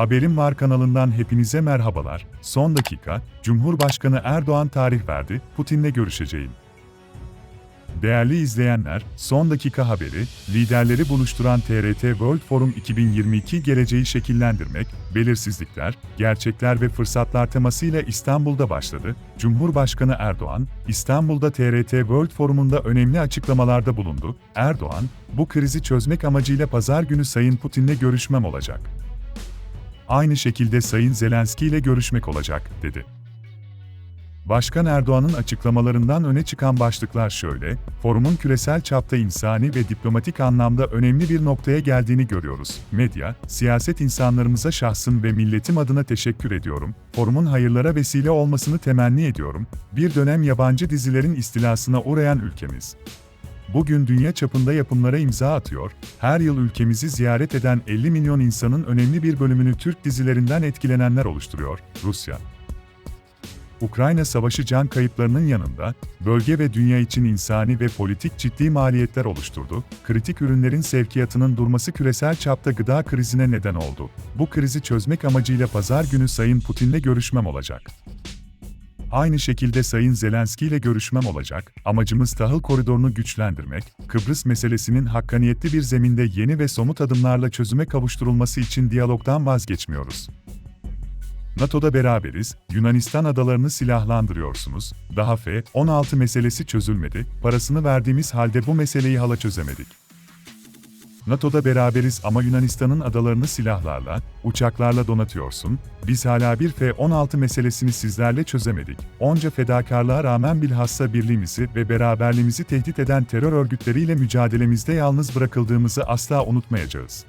Haberim Var kanalından hepinize merhabalar. Son dakika, Cumhurbaşkanı Erdoğan tarih verdi, Putin'le görüşeceğim. Değerli izleyenler, son dakika haberi, liderleri buluşturan TRT World Forum 2022 geleceği şekillendirmek, belirsizlikler, gerçekler ve fırsatlar temasıyla İstanbul'da başladı. Cumhurbaşkanı Erdoğan, İstanbul'da TRT World Forum'unda önemli açıklamalarda bulundu. Erdoğan, bu krizi çözmek amacıyla pazar günü Sayın Putin'le görüşmem olacak. Aynı şekilde Sayın Zelenski ile görüşmek olacak, dedi. Başkan Erdoğan'ın açıklamalarından öne çıkan başlıklar şöyle, forumun küresel çapta insani ve diplomatik anlamda önemli bir noktaya geldiğini görüyoruz. Medya, siyaset insanlarımıza şahsım ve milletim adına teşekkür ediyorum. Forumun hayırlara vesile olmasını temenni ediyorum. Bir dönem yabancı dizilerin istilasına uğrayan ülkemiz. Bugün dünya çapında yapımlara imza atıyor, her yıl ülkemizi ziyaret eden 50 milyon insanın önemli bir bölümünü Türk dizilerinden etkilenenler oluşturuyor. Rusya, Ukrayna savaşı can kayıplarının yanında, bölge ve dünya için insani ve politik ciddi maliyetler oluşturdu, kritik ürünlerin sevkiyatının durması küresel çapta gıda krizine neden oldu. Bu krizi çözmek amacıyla pazar günü Sayın Putin'le görüşmem olacak. Aynı şekilde Sayın Zelenski ile görüşmem olacak. Amacımız tahıl koridorunu güçlendirmek, Kıbrıs meselesinin hakkaniyetli bir zeminde yeni ve somut adımlarla çözüme kavuşturulması için diyalogdan vazgeçmiyoruz. NATO'da beraberiz, Yunanistan adalarını silahlandırıyorsunuz, daha F-16 meselesi çözülmedi, parasını verdiğimiz halde bu meseleyi hala çözemedik. NATO'da beraberiz ama Yunanistan'ın adalarını silahlarla, uçaklarla donatıyorsun, biz hala bir F-16 meselesini sizlerle çözemedik. Onca fedakarlığa rağmen bilhassa birliğimizi ve beraberliğimizi tehdit eden terör örgütleriyle mücadelemizde yalnız bırakıldığımızı asla unutmayacağız.